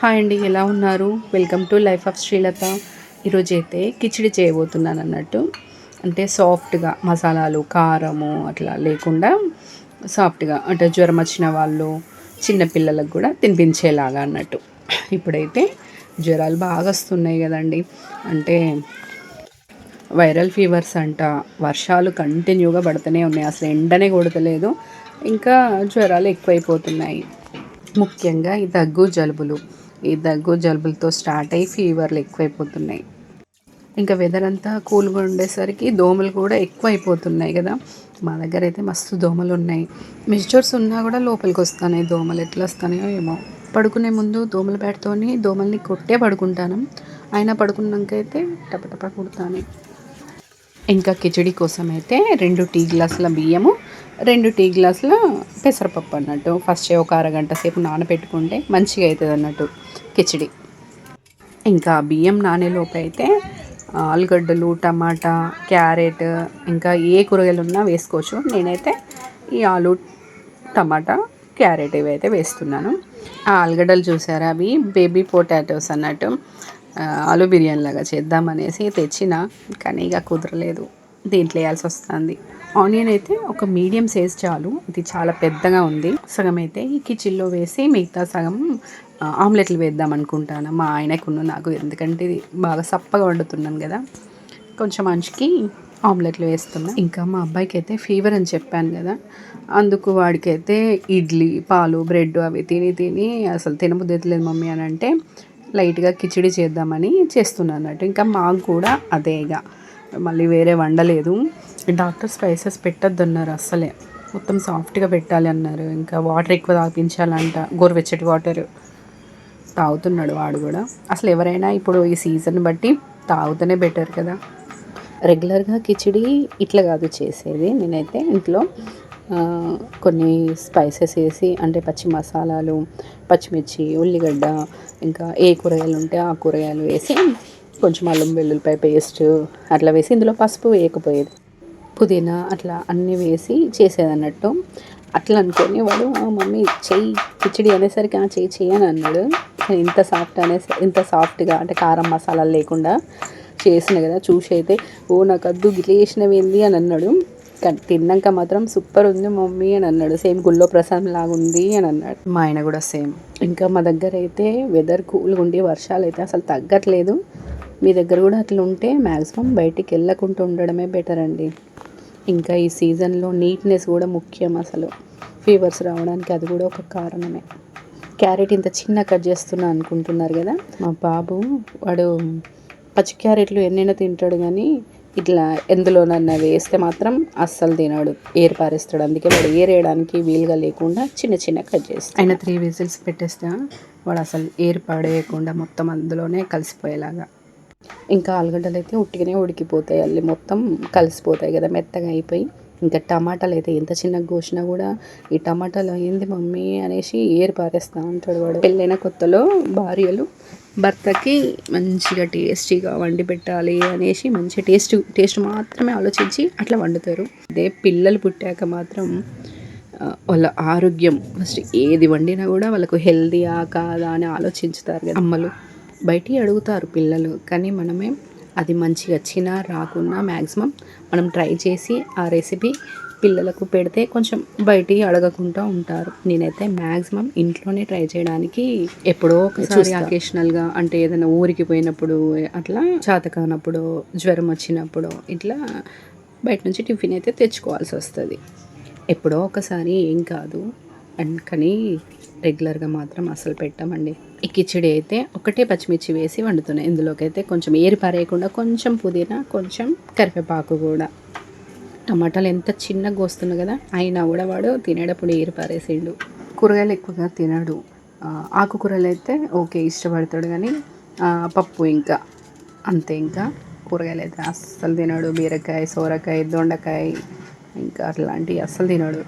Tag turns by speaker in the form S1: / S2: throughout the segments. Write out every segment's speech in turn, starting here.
S1: Hi అండి ఎలా ఉన్నారు? Welcome to life of Srilatha ఈరోజు అయితే కిచిడి చేయబోతున్నాను అన్నట్టు అంటే సాఫ్ట్గా మసాలాలు కారము అట్లా లేకుండా సాఫ్ట్గా అంటే జ్వరం వచ్చిన వాళ్ళు చిన్నపిల్లలకు కూడా తినిపించేలాగా అన్నట్టు. ఇప్పుడైతే జ్వరాలు బాగా వస్తున్నాయి కదండి. అంటే వైరల్ ఫీవర్స్ అంట వర్షాలు కంటిన్యూగా పడుతూనే ఉన్నాయి. అసలు ఎండనే కొడతలేదు. ఇంకా జ్వరాలు ఎక్కువైపోతున్నాయి. ముఖ్యంగా ఈ దగ్గు జలుబులు. ఈ దగ్గు జలుబులతో స్టార్ట్ అయ్యి ఫీవర్లు ఎక్కువైపోతున్నాయి. ఇంకా వెదర్ అంతా కూల్గా ఉండేసరికి దోమలు కూడా ఎక్కువ అయిపోతున్నాయి కదా. మా దగ్గర అయితే మస్తు దోమలు ఉన్నాయి. మిస్టర్స్ ఉన్నా కూడా లోపలికి వస్తున్నాయి. దోమలు ఎట్లా వస్తాయో ఏమో. పడుకునే ముందు దోమల బ్యాట్తోని దోమల్ని కొట్టే పడుకుంటాను. అయినా పడుకున్నాక అయితే టపటప కుడతాను. ఇంకా కిచడీ కోసం అయితే రెండు టీ గ్లాసుల బియ్యము రెండు టీ గ్లాసుల పెసరపప్పు అన్నట్టు. ఫస్ట్ ఒక అరగంట సేపు నానబెట్టుకుంటే మంచిగా అవుతుంది అన్నట్టు. కిచడి. ఇంకా బియ్యం నానేలోపు అయితే ఆలుగడ్డలు టమాటా క్యారెట్ ఇంకా ఏ కూరగాయలు ఉన్నా వేసుకోవచ్చు. నేనైతే ఈ ఆలు టమాటా క్యారెట్ ఇవి అయితే వేస్తున్నాను. ఆ ఆలుగడ్డలు చూసారా? అవి బేబీ పొటాటోస్ అన్నట్టు. ఆలు బిర్యానీ లాగా చేద్దామనేసి తెచ్చిన కానీ ఇక కుదరలేదు. దీంట్లో వేయాల్సి వస్తుంది. ఆనియన్ అయితే ఒక మీడియం సైజ్ చాలు. ఇది చాలా పెద్దగా ఉంది. సగం అయితే ఈ కిచెన్లో వేసి మిగతా సగం ఆమ్లెట్లు వేద్దాం అనుకుంటాను. మా ఆయనకున్న నాకు. ఎందుకంటే ఇది బాగా సప్పగా వండుతున్నాను కదా. కొంచెం మంచికి ఆమ్లెట్లు వేస్తున్నా. ఇంకా మా అబ్బాయికి అయితే ఫీవర్ అని చెప్పాను కదా. అందుకు వాడికైతే ఇడ్లీ పాలు బ్రెడ్ అవి తిని తిని అసలు తినబుద్ధి లేదు మమ్మీ అని అంటే లైట్గా కిచిడి చేద్దామని చేస్తున్నాను అన్నట్టు. ఇంకా మాకు కూడా అదే ఇక మళ్ళీ వేరే వండలేదు. డాక్టర్ స్పైసెస్ పెట్టద్దు అన్నారు అస్సలే. మొత్తం సాఫ్ట్గా పెట్టాలి అన్నారు. ఇంకా వాటర్ ఎక్కువ తాగించాలంట. గోరువెచ్చటి వాటర్ తాగుతున్నాడు వాడు కూడా. అసలు ఎవరైనా ఇప్పుడు ఈ సీజన్ బట్టి తాగుతూనే బెటర్ కదా. రెగ్యులర్గా కిచిడి ఇట్లా కాదు చేసేది నేనైతే ఇంట్లో కొన్ని స్పైసెస్ వేసి అంటే పచ్చి మసాలాలు పచ్చిమిర్చి ఉల్లిగడ్డ ఇంకా ఏ కూరగాయలు ఉంటే ఆ కూరగాయలు వేసి కొంచెం అల్లం వెల్లుల్లిపాయ పేస్ట్ అట్లా వేసి ఇందులో పసుపు వేయకపోయేది. పుదీనా అట్లా అన్నీ వేసి చేసేది అన్నట్టు అట్లా అనుకొని వాడు మమ్మీ చెయ్యి కిచిడి అనేసరికి ఆ చెయ్యి చెయ్యి అని అన్నాడు. ఇంత సాఫ్ట్ అనేసి ఇంత సాఫ్ట్గా అంటే కారం మసాలాలు లేకుండా చేసిన కదా చూసి అయితే ఓ నాకు అద్దు గిట్ల అని అన్నాడు. కానీ తిన్నాక మాత్రం సూపర్ ఉంది మమ్మీ అని అన్నాడు. సేమ్ గుల్లో ప్రసాదం లాగా ఉంది అని అన్నాడు. మా ఆయన కూడా సేమ్. ఇంకా మా దగ్గర అయితే వెదర్ కూల్గా ఉండి వర్షాలు అయితే అసలు తగ్గట్లేదు. మీ దగ్గర కూడా అట్లా ఉంటే మ్యాక్సిమం బయటికి వెళ్ళకుండా ఉండడమే బెటర్ అండి. ఇంకా ఈ సీజన్లో నీట్నెస్ కూడా ముఖ్యం అసలు. ఫీవర్స్ రావడానికి అది కూడా ఒక కారణమే. క్యారెట్ ఇంత చిన్న కట్ చేస్తున్నా అనుకుంటున్నారు కదా? మా బాబు వాడు పచ్చి క్యారెట్లు ఎన్నైనా తింటాడు కానీ ఇట్లా ఎందులోనన్నా వేస్తే మాత్రం అస్సలు తినాడు. ఏరు పారేస్తాడు. అందుకే వాడు ఏరేయడానికి వీలుగా లేకుండా చిన్న చిన్న కట్ చేస్తాడు. ఆయన త్రీ విజిల్స్ పెట్టేస్తా వాడు అసలు ఏరు పాడేయకుండా మొత్తం అందులోనే కలిసిపోయేలాగా. ఇంకా ఆలుగడ్డలు అయితే ఉట్టిగానే ఉడికిపోతాయి. అల్లి మొత్తం కలిసిపోతాయి కదా మెత్తగా అయిపోయి. ఇంకా టమాటాలు అయితే ఎంత చిన్నగా కోసినా కూడా ఈ టమాటాలు అయింది మమ్మీ అనేసి ఏరు పారేస్తా ఉంటాడు వాడు. పెళ్ళైన కొత్తలో భార్యలు భర్తకి మంచిగా టేస్టీగా వండి పెట్టాలి అనేసి మంచి టేస్ట్ టేస్ట్ మాత్రమే ఆలోచించి అట్లా వండుతారు. అదే పిల్లలు పుట్టాక మాత్రం వాళ్ళ ఆరోగ్యం ఫస్ట్ ఏది వండినా కూడా వాళ్ళకు హెల్దీయా కాదా అని ఆలోచించుతారు కదా అమ్మలు. బయటికి అడుగుతారు పిల్లలు కానీ మనమే అది మంచిగా వచ్చినా రాకున్నా మ్యాక్సిమం మనం ట్రై చేసి ఆ రెసిపీ పిల్లలకు పెడితే కొంచెం బయటికి అడగకుండా ఉంటారు. నేనైతే మ్యాక్సిమం ఇంట్లోనే ట్రై చేయడానికి ఎప్పుడో ఒకసారి అకేషనల్గా అంటే ఏదైనా ఊరికి పోయినప్పుడు అట్లా కానప్పుడు జ్వరం వచ్చినప్పుడు ఇట్లా బయట నుంచి టిఫిన్ అయితే తెచ్చుకోవాల్సి వస్తుంది. ఎప్పుడో ఒకసారి ఏం కాదు. అండ్ కానీ రెగ్యులర్గా మాత్రం అసలు పెట్టామండి. ఈ కిచిడి అయితే ఒకటే పచ్చిమిర్చి వేసి వండుతున్నాయి ఇందులోకి అయితే కొంచెం ఏరి పారేయకుండా కొంచెం పుదీనా కొంచెం కరివేపాకు కూడా. టమాటాలు ఎంత చిన్నగా వస్తుంది కదా అయినా కూడా వాడు తినేటప్పుడు ఏరి పారేసిండు. కూరగాయలు ఎక్కువగా తినడు. ఆకుకూరలు అయితే ఓకే ఇష్టపడతాడు కానీ పప్పు ఇంకా. అంతే ఇంకా. కూరగాయలు అయితే అస్సలు తినడు. బీరకాయ సోరకాయ దొండకాయ ఇంకా అట్లాంటివి అస్సలు తినడు.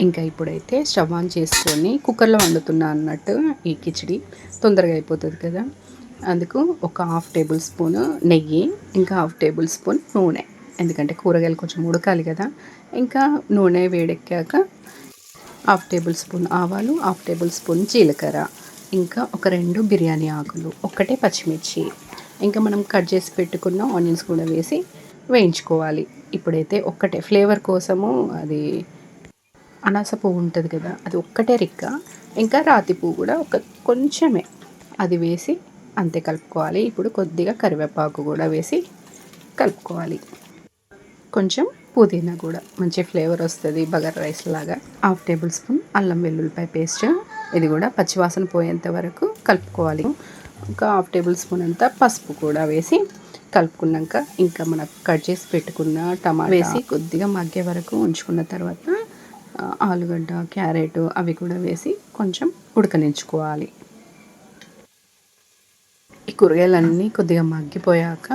S1: ఇంకా ఇప్పుడైతే స్టవ్ ఆన్ చేసుకొని కుక్కర్లో వండుతున్నా అన్నట్టు ఈ కిచిడి తొందరగా అయిపోతుంది కదా. అందుకు ఒక హాఫ్ టేబుల్ స్పూన్ నెయ్యి ఇంకా హాఫ్ టేబుల్ స్పూన్ నూనె. ఎందుకంటే కూరగాయలు కొంచెం ఉడకాలి కదా. ఇంకా నూనె వేడెక్కాక హాఫ్ టేబుల్ స్పూన్ ఆవాలు హాఫ్ టేబుల్ స్పూన్ జీలకర్ర ఇంకా ఒక రెండు బిర్యానీ ఆకులు ఒక్కటే పచ్చిమిర్చి. ఇంకా మనం కట్ చేసి పెట్టుకున్న ఆనియన్స్ కూడా వేసి వేయించుకోవాలి. ఇప్పుడైతే ఒక్కటే. ఫ్లేవర్ కోసము అది అనాస పువ్వు ఉంటుంది కదా అది ఒక్కటే రిక్క. ఇంకా రాతి పువ్వు కూడా ఒక కొంచెమే. అది వేసి అంతే కలుపుకోవాలి. ఇప్పుడు కొద్దిగా కరివేపాకు కూడా వేసి కలుపుకోవాలి. కొంచెం పుదీనా కూడా మంచి ఫ్లేవర్ వస్తుంది బగర్ రైస్ లాగా. హాఫ్ టేబుల్ స్పూన్ అల్లం వెల్లుల్లిపాయ పేస్ట్ ఇది కూడా పచ్చివాసన పోయేంత వరకు కలుపుకోవాలి. ఒక హాఫ్ టేబుల్ స్పూన్ అంతా పసుపు కూడా వేసి కలుపుకున్నాక ఇంకా మనం కట్ చేసి పెట్టుకున్న టమాటా వేసి కొద్దిగా మగ్గే వరకు ఉంచుకున్న తర్వాత ఆలుగడ్డ క్యారెట్ అవి కూడా వేసి కొంచెం ఉడకనించుకోవాలి ఈ కూరగాయలన్నీ కొద్దిగా మగ్గిపోయాక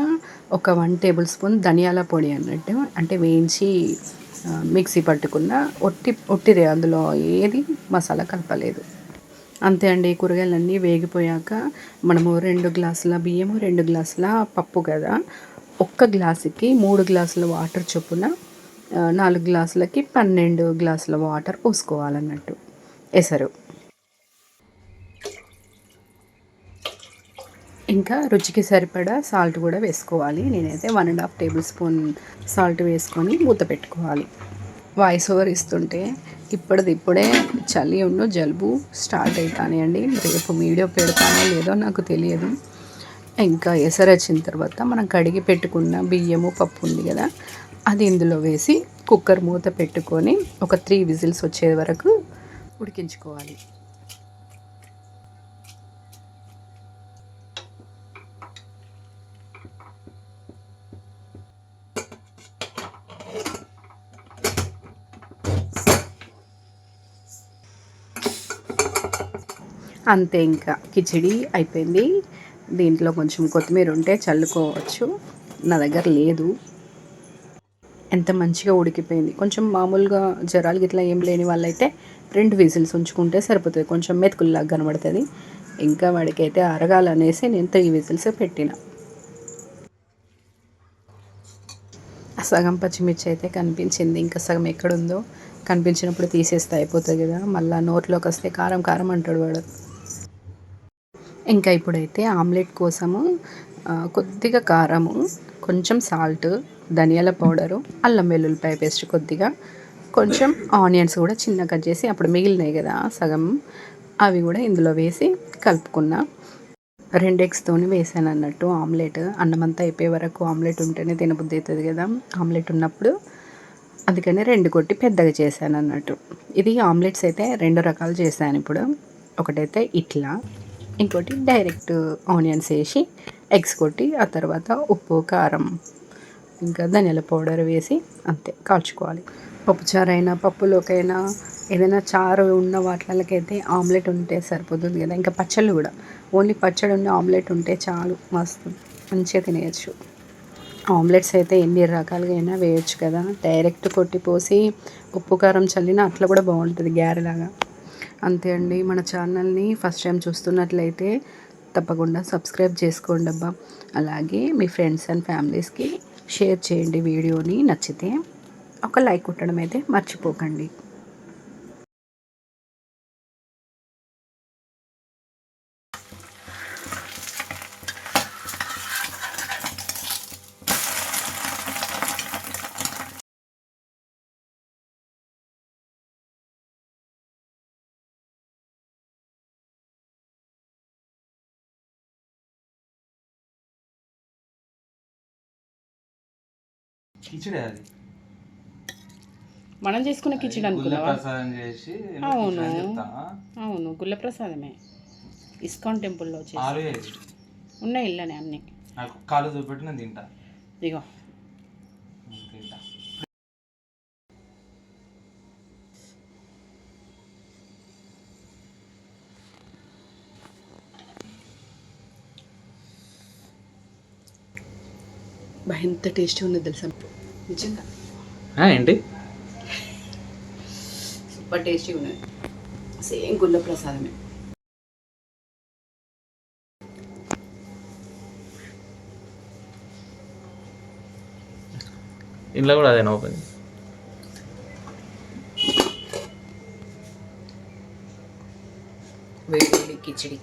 S1: ఒక వన్ టేబుల్ స్పూన్ ధనియాల పొడి అన్నట్టు అంటే వేయించి మిక్సీ పట్టుకున్న ఒట్టి ఒట్టిరే అందులో ఏది మసాలా కలపలేదు. అంతే అండి ఈ కూరగాయలన్నీ వేగిపోయాక మనము రెండు గ్లాసుల బియ్యము రెండు గ్లాసుల పప్పు కదా ఒక్క గ్లాసుకి మూడు గ్లాసుల వాటర్ చొప్పున నాలుగు గ్లాసులకి పన్నెండు గ్లాసుల వాటర్ పోసుకోవాలన్నట్టు. ఎసరు. ఇంకా రుచికి సరిపడా సాల్ట్ కూడా వేసుకోవాలి. నేనైతే one and half tablespoon salt వేసుకొని మూత పెట్టుకోవాలి. వాయిస్ ఓవర్ ఇస్తుంటే ఇప్పటిది ఇప్పుడే చలి ఉన్న జలుబు స్టార్ట్ అవుతానండి రేపు వీడియో పెడతానో లేదో నాకు తెలియదు. ఇంకా ఎసరు వచ్చిన తర్వాత మనం కడిగి పెట్టుకున్న బియ్యము పప్పు ఉంది కదా అది ఇందులో వేసి కుక్కర్ మూత పెట్టుకొని ఒక త్రీ విజిల్స్ వచ్చే వరకు ఉడికించుకోవాలి. అంతే ఇంకా కిచిడి అయిపోయింది. దీంట్లో కొంచెం కొత్తిమీర ఉంటే చల్లుకోవచ్చు. నా దగ్గర లేదు. ఎంత మంచిగా ఉడికిపోయింది. కొంచెం మామూలుగా జ్వరాలు గిట్లా ఏం లేని వాళ్ళైతే రెండు విజిల్స్ ఉంచుకుంటే సరిపోతుంది. కొంచెం మెతుకుల్లాగా కనబడుతుంది. ఇంకా వాడికైతే అరగాలనేసి నేను త్రీ విజిల్స్ పెట్టిన. సగం పచ్చిమిర్చి అయితే కనిపించింది. ఇంకా సగం ఎక్కడుందో కనిపించినప్పుడు తీసేస్తే అయిపోతుంది కదా. మళ్ళీ నోట్లోకి వస్తే కారం కారం అంటాడు వాడు. ఇంకా ఇప్పుడైతే ఆమ్లెట్ కోసము కొద్దిగా కారము కొంచెం సాల్ట్ ధనియాల పౌడరు అల్లం వెల్లుల్లిపాయ పేస్ట్ కొద్దిగా కొంచెం ఆనియన్స్ కూడా చిన్న కట్ చేసి అప్పుడు మిగిలినాయి కదా సగం అవి కూడా ఇందులో వేసి కలుపుకున్నా. రెండు ఎగ్స్తోని వేసాను అన్నట్టు ఆమ్లెట్. అన్నమంతా అయిపోయే వరకు ఆమ్లెట్ ఉంటేనే తినబుద్ధి అవుతుంది కదా. ఆమ్లెట్ ఉన్నప్పుడు అందుకని రెండు కొట్టి పెద్దగా చేశాను అన్నట్టు. ఇది ఆమ్లెట్స్ అయితే రెండు రకాలు చేశాను ఇప్పుడు. ఒకటైతే ఇట్లా ఇంకోటి డైరెక్ట్ ఆనియన్స్ వేసి ఎగ్స్ కొట్టి ఆ తర్వాత ఉప్పు కారం ఇంకా ధనియాల పౌడర్ వేసి అంతే కాల్చుకోవాలి. పప్పుచారైనా పప్పులోకైనా ఏదైనా చారు ఉన్న వాటిలకైతే ఆమ్లెట్ ఉంటే సరిపోతుంది కదా. ఇంకా పచ్చళ్ళు కూడా. ఓన్లీ పచ్చడి ఉన్న ఆమ్లెట్ ఉంటే చాలు మస్తు. మంచిగా తినేయచ్చు. ఆమ్లెట్స్ అయితే ఎన్ని రకాలుగా అయినా వేయచ్చు కదా. డైరెక్ట్ కొట్టిపోసి ఉప్పు కారం చల్లిన అట్లా కూడా బాగుంటుంది గ్యారెలాగా. అంతే అండి. మన ఛానల్ని ఫస్ట్ టైం చూస్తున్నట్లయితే తప్పకుండా సబ్స్క్రైబ్ చేసుకోండి అబ్బా అలాగే మీ ఫ్రెండ్స్ అండ్ ఫ్యామిలీస్కి షేర్ చేయండి వీడియోని. నచ్చితే ఒక లైక్ కొట్టడం అయితే మర్చిపోకండి.
S2: కిచిడే అది.
S1: మనం చేసుకున్న
S2: గుళ్ళ
S1: అనుకున్నావా?
S2: ప్రసాదం చేసి ఏమో
S1: అవును.
S2: కిచిడి
S1: అవును గుళ్ళ ప్రసాదమే ఇస్కాన్ టెంపుల్లో ఉన్నాయి ఇళ్ళనే అన్నీ.
S2: నాకు కాలు చూపెట్టి నేను తింటా.
S1: ఇగో ఎంత టేస్టీ ఉన్నది తెలుసా? నిజంగా.
S2: ఏంటి?
S1: సూపర్ టేస్టీ ఉన్నది. సేమ్ గుళ్ళ ప్రసాదమే.
S2: ఇంట్లో కూడా అదేనా ఓపెన్
S1: వేడి వేడి కిచిడి.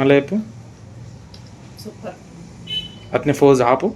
S2: మళ్ళీ చెప్పు. అతని ఫోజ్ ఆపు